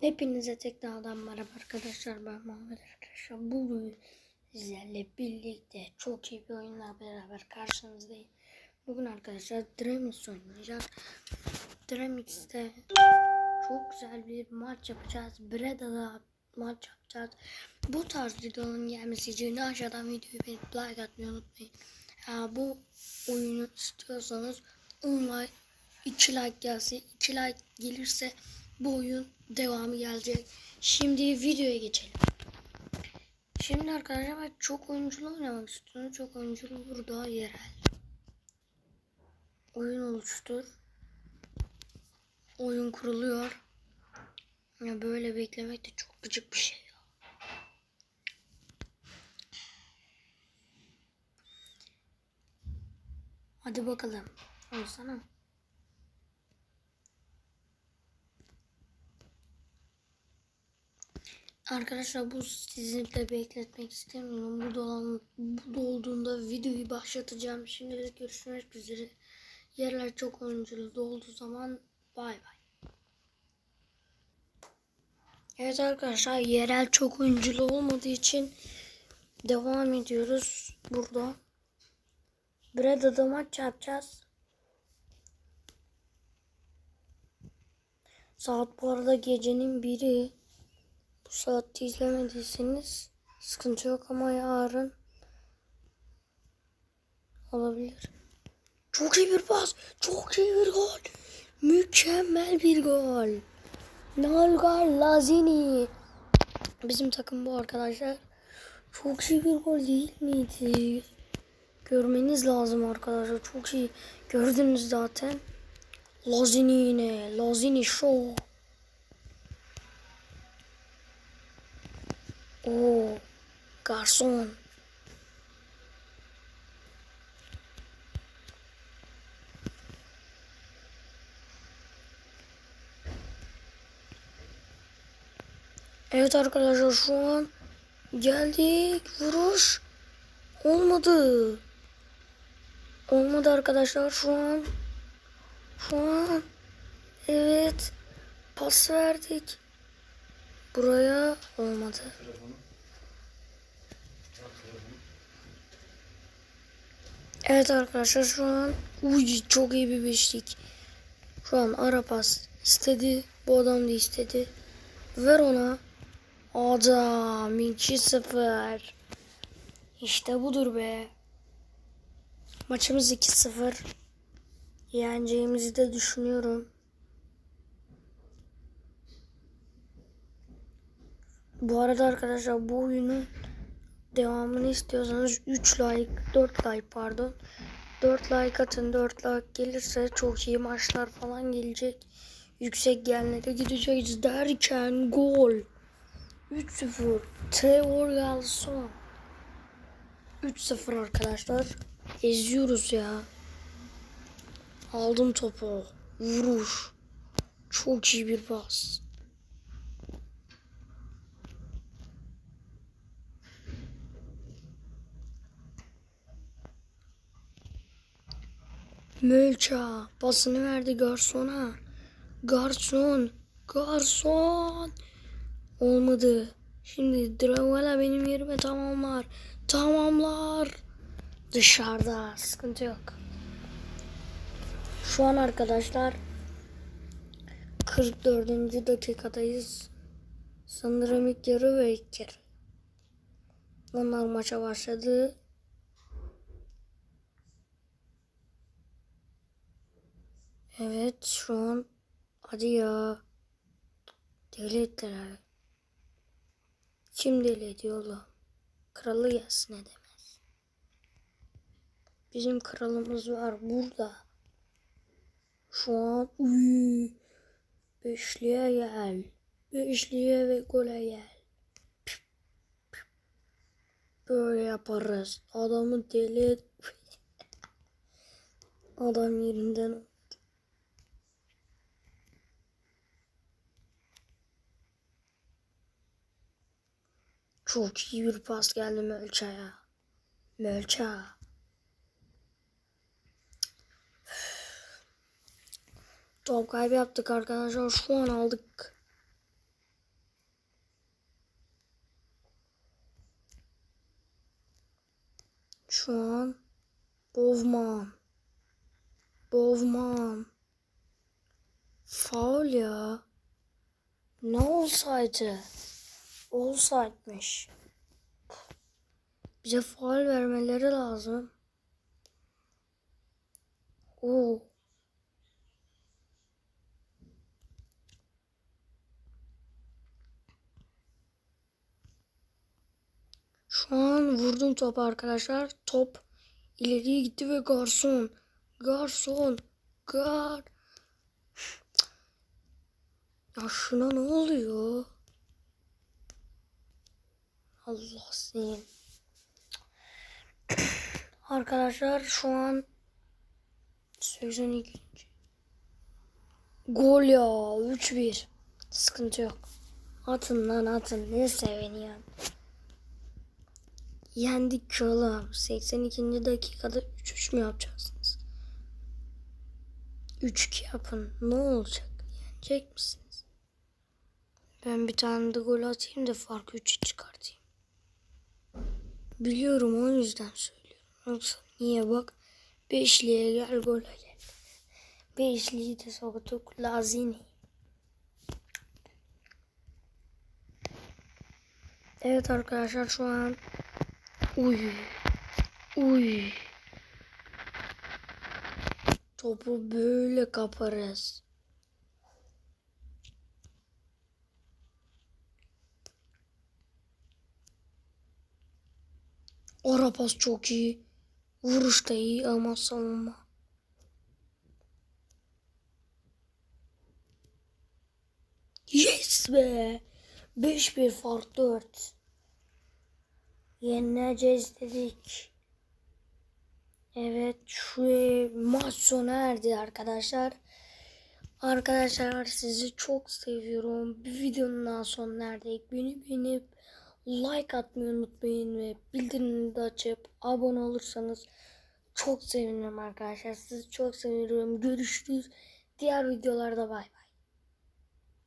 Hepinize tekrardan merhaba arkadaşlar ben Muhammed arkadaşlar bugün sizlerle birlikte çok iyi bir oyunla beraber karşınızdayım. Bugün arkadaşlar Dramix oynayacağız. Dramix'te çok güzel bir maç yapacağız. Breda'da maç yapacağız. Bu tarz videonun gelmesi için aşağıdan videoyu beğenip like atmayı unutmayın. Ha, bu oyunu istiyorsanız 10 like 2 like gelse 2 like gelirse bu oyun devamı gelecek. Şimdi videoya geçelim. Şimdi arkadaşlar ben çok oyunculu oynamak istiyorum. Çok oyunculu burada yerel. Oyun oluştur. Oyun kuruluyor. Ya böyle beklemek de çok gıcık bir şey ya. Hadi bakalım. Olsana. Arkadaşlar bu sizinle bekletmek istemiyorum. Bu, dolan, bu dolduğunda videoyu başlatacağım. Şimdilik görüşmek üzere. Yerler çok oyunculu dolduğu zaman bay bay. Evet arkadaşlar yerel çok oyunculu olmadığı için devam ediyoruz burada. Breda'da maç yapacağız. Saat bu arada gecenin biri. Bu saatte izlemediyseniz sıkıntı yok ama yarın olabilir. Çok iyi bir pas. Çok iyi bir gol. Mükemmel bir gol. Nalgar Lazini. Bizim takım bu arkadaşlar. Çok iyi bir gol değil miydi? Görmeniz lazım arkadaşlar. Çok iyi. Gördünüz zaten. Lazini yine. Lazini show. Oo, garson. Evet arkadaşlar şu an geldik. Vuruş. Olmadı. Olmadı arkadaşlar şu an. Şu an. Evet. Pas verdik. Buraya olmadı. Evet arkadaşlar şu an uy çok iyi bir beşlik. Şu an ara pas istedi. Bu adam da istedi. Ver ona. Adam 2-0. İşte budur be. Maçımız 2-0. Yeneceğimizi de düşünüyorum. Bu arada arkadaşlar bu oyunun devamını istiyorsanız 3 like 4 like pardon. 4 like atın 4 like gelirse çok iyi maçlar falan gelecek. Yüksek genlere gideceğiz derken gol. 3-0 Trevor Galson. 3-0 arkadaşlar. Eziyoruz ya. Aldım topu. Vuruş. Çok iyi bir pas Mölça basını verdi garsona. Garson, garson. Olmadı. Şimdi Dravola benim yerime tamamlar. Tamamlar. Dışarıda sıkıntı yok. Şu an arkadaşlar 44. dakikadayız. Sanırım ilk yarı ve ilk yarı. Onlar maça başladı. Evet şu an hadi ya deli ettiler. Kim deli ediyor oğlum? Kralı gelsin edemez. Bizim kralımız var burada. Şu an uy, beşliğe gel. Beşliğe ve gole gel. Böyle yaparız. Adamı deli. Adam yerinden Çok iyi bir pas geldi Mölça'ya. Mölça. Top kaybı yaptık arkadaşlar. Şu an aldık. Şu an Bovman. Bovman. Faul ya. Ne olsaydı? Olsaymış. Bize faul vermeleri lazım. Oo. Şu an vurdum top arkadaşlar. Top ileriye gitti ve garson. Garson. Gar. Ya şuna ne oluyor? Allah senin. Arkadaşlar şu an 82. Gol ya 3-1. Sıkıntı yok. Atın lan atın. Ne seviniyorsun? Yendik ki oğlum. 82. dakikada 3-3 mü yapacaksınız? 3-2 yapın. Ne olacak? Yenecek misiniz? Ben bir tane de gol atayım da farkı 3'e çıkartayım. Biliyorum o yüzden söylüyorum. Yoksa niye bak. Beşliğe gel gol gel. Beşliği de soktuk. Lazini. Evet arkadaşlar şu an Uy. Uy. Topu böyle kaparız. Ara pas çok iyi. Vuruş da iyi ama savunma. Yes be. 5-1 fark 4. Yeneceğiz dedik. Evet şu maç sona erdi arkadaşlar. Arkadaşlar sizi çok seviyorum. Bir videonun daha sonuna erdik. Beni beğenip like atmayı unutmayın ve bildirimleri de açıp abone olursanız çok sevinirim arkadaşlar. Sizi çok seviyorum. Görüşürüz. Diğer videolarda bay bay.